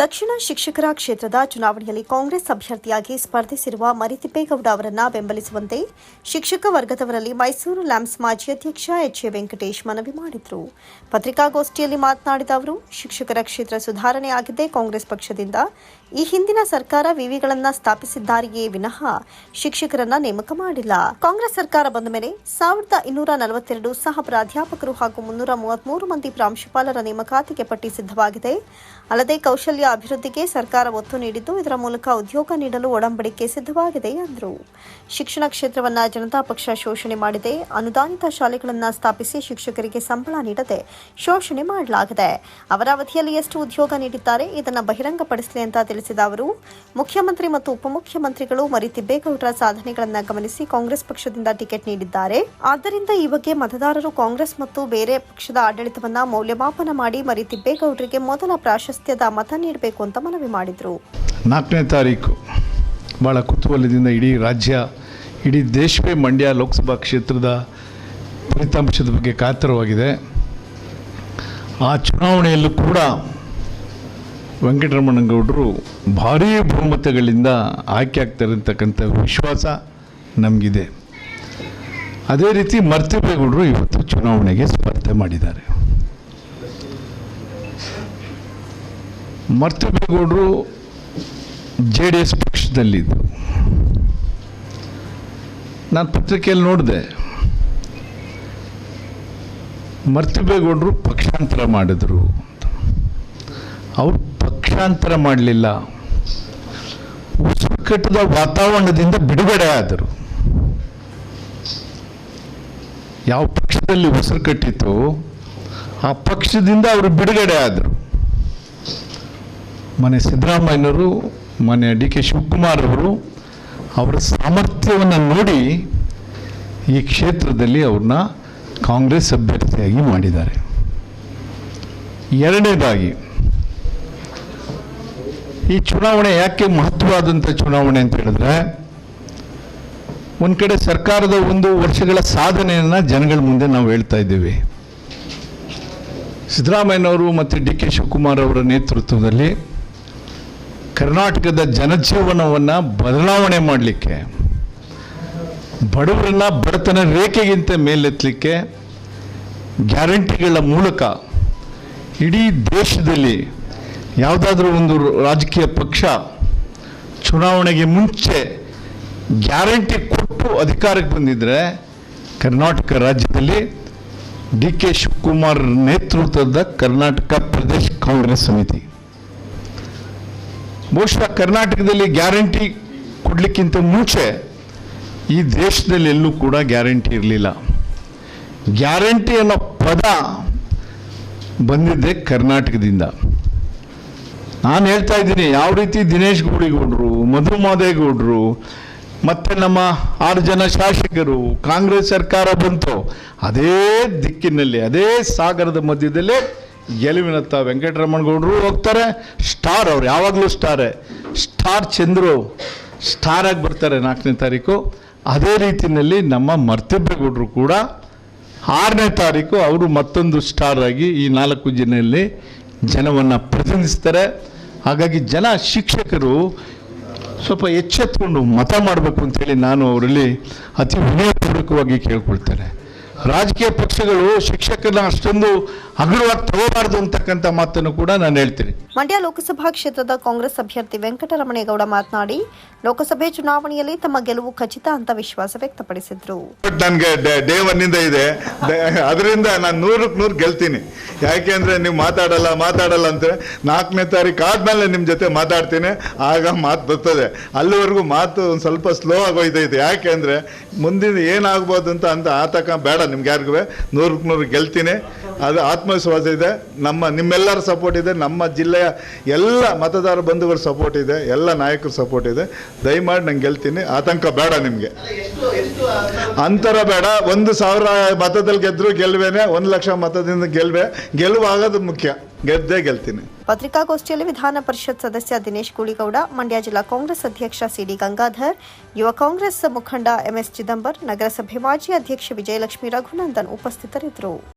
ದಕ್ಷಿಣ ಶಿಕ್ಷಕರ ಕ್ಷೇತ್ರದ ಚುನಾವಣೆಯಲ್ಲಿ ಕಾಂಗ್ರೆಸ್ ಅಭ್ಯರ್ಥಿಯಾಗಿ ಸ್ಪರ್ಧಿಸಿರುವ ಮರಿತಿಪ್ಪೇಗೌಡ ಅವರನ್ನ ಬೆಂಬಲಿಸುವಂತೆ ಶಿಕ್ಷಕ ವರ್ಗದವರಲ್ಲಿ ಮೈಸೂರು ಲ್ಯಾಂಪ್ಸ್ ಮಾಜಿ ಅಧ್ಯಕ್ಷ ಎಚ್ ಎ ವೆಂಕಟೇಶ್ ಮನವಿ ಮಾಡಿದರು. ಪತ್ರಿಕಾಗೋಷ್ಠಿಯಲ್ಲಿ ಮಾತನಾಡಿದ ಅವರು, ಶಿಕ್ಷಕರ ಕ್ಷೇತ್ರ ಸುಧಾರಣೆಯಾಗಿದೆ ಕಾಂಗ್ರೆಸ್ ಪಕ್ಷದಿಂದ ಈ ಹಿಂದಿನ ಸರ್ಕಾರ ವಿವಿಗಳನ್ನು ಸ್ಥಾಪಿಸಿದ್ದಾರೆಯೇ ವಿನಃ ಶಿಕ್ಷಕರನ್ನ ನೇಮಕ ಮಾಡಿಲ್ಲ. ಕಾಂಗ್ರೆಸ್ ಸರ್ಕಾರ ಬಂದ ಮೇಲೆ ಸಾವಿರದ ಇನ್ನೂರ ನಲವತ್ತೆರಡು ಸಹ ಪ್ರಾಧ್ಯಾಪಕರು ಹಾಗೂ ಮುನ್ನೂರ ಮೂವತ್ಮೂರು ಮಂದಿ ಪ್ರಾಂಶುಪಾಲರ ನೇಮಕಾತಿಗೆ ಪಟ್ಟಿ ಸಿದ್ಧವಾಗಿದೆ. ಅಲ್ಲದೆ ಕೌಶಲ್ಯ ಅಭಿವೃದ್ಧಿಗೆ ಸರ್ಕಾರ ಒತ್ತು ನೀಡಿದ್ದು, ಇದರ ಮೂಲಕ ಉದ್ಯೋಗ ನೀಡಲು ಒಡಂಬಡಿಕೆ ಸಿದ್ಧವಾಗಿದೆ ಎಂದರು. ಶಿಕ್ಷಣ ಕ್ಷೇತ್ರವನ್ನು ಜನತಾ ಪಕ್ಷ ಶೋಷಣೆ ಮಾಡಿದೆ. ಅನುದಾನಿತ ಶಾಲೆಗಳನ್ನು ಸ್ಥಾಪಿಸಿ ಶಿಕ್ಷಕರಿಗೆ ಸಂಬಳ ನೀಡದೆ ಶೋಷಣೆ ಮಾಡಲಾಗಿದೆ. ಅವರ ಅವಧಿಯಲ್ಲಿ ಎಷ್ಟು ಉದ್ಯೋಗ ನೀಡಿದ್ದಾರೆ, ಇದನ್ನು ಬಹಿರಂಗಪಡಿಸಲಿ ಅಂತ ತಿಳಿಸಿದ ಅವರು, ಮುಖ್ಯಮಂತ್ರಿ ಮತ್ತು ಉಪಮುಖ್ಯಮಂತ್ರಿಗಳು ಮರಿತಿಬ್ಬೇಗೌಡರ ಸಾಧನೆಗಳನ್ನು ಗಮನಿಸಿ ಕಾಂಗ್ರೆಸ್ ಪಕ್ಷದಿಂದ ಟಿಕೆಟ್ ನೀಡಿದ್ದಾರೆ. ಆದ್ದರಿಂದ ಈ ಬಗ್ಗೆ ಮತದಾರರು ಕಾಂಗ್ರೆಸ್ ಮತ್ತು ಬೇರೆ ಪಕ್ಷದ ಆಡಳಿತವನ್ನು ಮೌಲ್ಯಮಾಪನ ಮಾಡಿ ಮರಿತಿಬ್ಬೇಗೌಡರಿಗೆ ಮೊದಲ ಪ್ರಾಶಸ್ತ್ಯದ ಮತ ನೀಡಬೇಕು ಅಂತ ಮನವಿ ಮಾಡಿದರು. ನಾಲ್ಕನೇ ತಾರೀಕು ಭಾಳ ಕುತೂಹಲದಿಂದ ಇಡೀ ರಾಜ್ಯ, ಇಡೀ ದೇಶವೇ ಮಂಡ್ಯ ಲೋಕಸಭಾ ಕ್ಷೇತ್ರದ ಫಲಿತಾಂಶದ ಬಗ್ಗೆ ಕಾತರವಾಗಿದೆ. ಆ ಚುನಾವಣೆಯಲ್ಲೂ ಕೂಡ ವೆಂಕಟರಮಣಗೌಡರು ಭಾರೀ ಬಹುಮತಗಳಿಂದ ಆಯ್ಕೆ ಆಗ್ತಾರೆ ಅಂತಕ್ಕಂಥ ವಿಶ್ವಾಸ ನಮಗಿದೆ. ಅದೇ ರೀತಿ ಮರ್ತಿಬೇಗೌಡರು ಇವತ್ತು ಚುನಾವಣೆಗೆ ಸ್ಪರ್ಧೆ ಮಾಡಿದ್ದಾರೆ. ಮರ್ತಬೇಗೌಡರು ಜೆ ಡಿ ಎಸ್ ಪಕ್ಷದಲ್ಲಿದ್ದರು ನಾನು ಪತ್ರಿಕೆಯಲ್ಲಿ ನೋಡಿದೆ. ಮರ್ತಬೇಗೌಡರು ಪಕ್ಷಾಂತರ ಮಾಡಿದರು ಅವರು ಪಕ್ಷಾಂತರ ಮಾಡಲಿಲ್ಲ. ಉಸಿರುಕಟ್ಟದ ವಾತಾವರಣದಿಂದ ಬಿಡುಗಡೆ ಆದರು. ಯಾವ ಪಕ್ಷದಲ್ಲಿ ಉಸಿರು ಕಟ್ಟಿತ್ತು ಆ ಪಕ್ಷದಿಂದ ಅವರು ಬಿಡುಗಡೆ ಆದರು. ಮನೆ ಸಿದ್ದರಾಮಯ್ಯನವರು, ಮನೆ ಡಿ ಕೆ ಶಿವಕುಮಾರ್ ಅವರು ಅವರ ಸಾಮರ್ಥ್ಯವನ್ನು ನೋಡಿ ಈ ಕ್ಷೇತ್ರದಲ್ಲಿ ಅವ್ರನ್ನ ಕಾಂಗ್ರೆಸ್ ಅಭ್ಯರ್ಥಿಯಾಗಿ ಮಾಡಿದ್ದಾರೆ. ಎರಡನೇದಾಗಿ, ಈ ಚುನಾವಣೆ ಯಾಕೆ ಮಹತ್ವವಾದಂಥ ಚುನಾವಣೆ ಅಂತ ಹೇಳಿದ್ರೆ, ಒಂದು ಕಡೆ ಸರ್ಕಾರದ ಒಂದು ವರ್ಷಗಳ ಸಾಧನೆಯನ್ನು ಜನಗಳ ಮುಂದೆ ನಾವು ಹೇಳ್ತಾ ಇದ್ದೀವಿ. ಸಿದ್ದರಾಮಯ್ಯನವರು ಮತ್ತು ಡಿ ಕೆ ಶಿವಕುಮಾರ್ ಅವರ ನೇತೃತ್ವದಲ್ಲಿ ಕರ್ನಾಟಕದ ಜನಜೀವನವನ್ನು ಬದಲಾವಣೆ ಮಾಡಲಿಕ್ಕೆ, ಬಡವರನ್ನ ಬಡತನ ರೇಖೆಗಿಂತ ಮೇಲೆತ್ತಲಿಕ್ಕೆ ಗ್ಯಾರಂಟಿಗಳ ಮೂಲಕ ಇಡೀ ದೇಶದಲ್ಲಿ ಯಾವುದಾದ್ರೂ ಒಂದು ರಾಜಕೀಯ ಪಕ್ಷ ಚುನಾವಣೆಗೆ ಮುಂಚೆ ಗ್ಯಾರಂಟಿ ಕೊಟ್ಟು ಅಧಿಕಾರಕ್ಕೆ ಬಂದಿದ್ದರೆ ಕರ್ನಾಟಕ ರಾಜ್ಯದಲ್ಲಿ ಡಿ ಕೆ ಶಿವಕುಮಾರ್ ನೇತೃತ್ವದ ಕರ್ನಾಟಕ ಪ್ರದೇಶ ಕಾಂಗ್ರೆಸ್ ಸಮಿತಿ. ಬಹುಶಃ ಕರ್ನಾಟಕದಲ್ಲಿ ಗ್ಯಾರಂಟಿ ಕೊಡಲಿಕ್ಕಿಂತ ಮುಂಚೆ ಈ ದೇಶದಲ್ಲಿ ಎಲ್ಲೂ ಕೂಡ ಗ್ಯಾರಂಟಿ ಇರಲಿಲ್ಲ. ಗ್ಯಾರಂಟಿ ಅನ್ನೋ ಪದ ಬಂದಿದ್ದೆ ಕರ್ನಾಟಕದಿಂದ. ನಾನು ಹೇಳ್ತಾ ಇದ್ದೀನಿ, ಯಾವ ರೀತಿ ದಿನೇಶ್ ಗೌಡಿಗೌಡರು, ಮಧು ಮಾದೇಗೌಡರು, ಮತ್ತು ನಮ್ಮ ಆರು ಜನ ಶಾಸಕರು, ಕಾಂಗ್ರೆಸ್ ಸರ್ಕಾರ ಬಂತು, ಅದೇ ದಿಕ್ಕಿನಲ್ಲಿ, ಅದೇ ಸಾಗರದ ಮಧ್ಯದಲ್ಲೇ ಗೆಲುವಿನತ್ತ ವೆಂಕಟರಮಣಗೌಡರು ಹೋಗ್ತಾರೆ. ಸ್ಟಾರ್ ಅವ್ರು ಯಾವಾಗಲೂ ಸ್ಟಾರೆ ಸ್ಟಾರ್ ಚಂದ್ರು ಸ್ಟಾರ್ ಆಗಿ ಬರ್ತಾರೆ ನಾಲ್ಕನೇ ತಾರೀಕು. ಅದೇ ರೀತಿಯಲ್ಲಿ ನಮ್ಮ ಮರ್ತಿಬ್ಬೇಗೌಡರು ಕೂಡ ಆರನೇ ತಾರೀಕು ಅವರು ಮತ್ತೊಂದು ಸ್ಟಾರ್ ಆಗಿ ಈ ನಾಲ್ಕು ಜಿಲ್ಲೆಯಲ್ಲಿ ಜನವನ್ನು ಪ್ರತಿನಿಧಿಸ್ತಾರೆ. ಹಾಗಾಗಿ ಜನ ಶಿಕ್ಷಕರು ಸ್ವಲ್ಪ ಎಚ್ಚೆತ್ಕೊಂಡು ಮತ ಮಾಡಬೇಕು ಅಂತೇಳಿ ನಾನು ಅವರಲ್ಲಿ ಅತಿ ವಿನಯಪೂರ್ವಕವಾಗಿ ಕೇಳ್ಕೊಳ್ತೇನೆ. ರಾಜಕೀಯ ಪಕ್ಷಗಳು ಶಿಕ್ಷಕರನ್ನ ಅಷ್ಟೊಂದು ಹಗುರವಾಗಿ ತಗೋಬಾರದು ಅಂತಕ್ಕಂಥ ಮಾತನ್ನು ಕೂಡ ನಾನು ಹೇಳ್ತೀನಿ. ಮಂಡ್ಯ ಲೋಕಸಭಾ ಕ್ಷೇತ್ರದ ಕಾಂಗ್ರೆಸ್ ಅಭ್ಯರ್ಥಿ ವೆಂಕಟರಮಣೇಗೌಡ ಮಾತನಾಡಿ ಲೋಕಸಭೆ ಚುನಾವಣೆಯಲ್ಲಿ ತಮ್ಮ ಗೆಲುವು ಖಚಿತ ಅಂತ ವಿಶ್ವಾಸ ವ್ಯಕ್ತಪಡಿಸಿದ್ರು. ನನಗೆ ಡೇ ಒನ್ನಿಂದ ಇದೆ. ಅದರಿಂದ ನಾನು ನೂರಕ್ಕೆ ನೂರು ಗೆಲ್ತೀನಿ. ಯಾಕೆ ಅಂದರೆ ನೀವು ಮಾತಾಡಲ್ಲ ಮಾತಾಡಲ್ಲ ಅಂತ ನಾಲ್ಕನೇ ತಾರೀಕು ಆದಮೇಲೆ ನಿಮ್ಮ ಜೊತೆ ಮಾತಾಡ್ತೀನಿ. ಆಗ ಮಾತು ಬರ್ತದೆ. ಅಲ್ಲಿವರೆಗೂ ಮಾತು ಒಂದು ಸ್ವಲ್ಪ ಸ್ಲೋ ಆಗೋಯ್ತೈತೆ. ಯಾಕೆ ಅಂದರೆ ಮುಂದಿನ ಏನಾಗ್ಬೋದು ಅಂತ ಅಂತ ಆತಕ ಬೇಡ. ನಿಮ್ಗೆ ಯಾರಿಗೂ ನೂರಕ್ಕೆ ನೂರು ಗೆಲ್ತೀನಿ. ಅದು ಆತ್ಮವಿಶ್ವಾಸ ಇದೆ. ನಮ್ಮ, ನಿಮ್ಮೆಲ್ಲರ ಸಪೋರ್ಟ್ ಇದೆ. ನಮ್ಮ ಜಿಲ್ಲೆಯ ಎಲ್ಲ ಮತದಾರ ಬಂಧುಗಳ ಸಪೋರ್ಟ್ ಇದೆ. ಎಲ್ಲ ನಾಯಕರ ಸಪೋರ್ಟ್ ಇದೆ. ದಯಮಾಡಿ ನಂಗೆ ಗೆಲ್ತೀನಿ. ಆತಂಕ ಬೇಡ ನಿಮಗೆ. ಅಂತರ ಬೇಡ. ಒಂದು ಸಾವಿರ ಮತದಲ್ಲಿ ಗೆದ್ದರೂ ಗೆಲ್ವೇನೆ. ಒಂದು ಲಕ್ಷ ಮತದಿಂದ ಗೆಲ್ವೆ. ಗೆಲುವಾಗೋದು ಮುಖ್ಯ. ಗೆದ್ದೇ ಗೆಲ್ತೀನಿ. ಪತ್ರಿಕಾಗೋಷ್ಠಿಯಲ್ಲಿ ವಿಧಾನ ಪರಿಷತ್ ಸದಸ್ಯ ದಿನೇಶ್ ಗೂಳಿಗೌಡ ಮಂಡ್ಯ ಜಿಲ್ಲಾ ಕಾಂಗ್ರೆಸ್ ಅಧ್ಯಕ್ಷ ಸಿಡಿ ಗಂಗಾಧರ್, ಯುವ ಕಾಂಗ್ರೆಸ್ ಮುಖಂಡ ಎಂಎಸ್ ಚಿದಂಬರ್, ನಗರಸಭೆ ಮಾಜಿ ಅಧ್ಯಕ್ಷ ವಿಜಯಲಕ್ಷ್ಮಿ ರಘುನಂದನ್ ಉಪಸ್ಥಿತರಿದ್ದರು.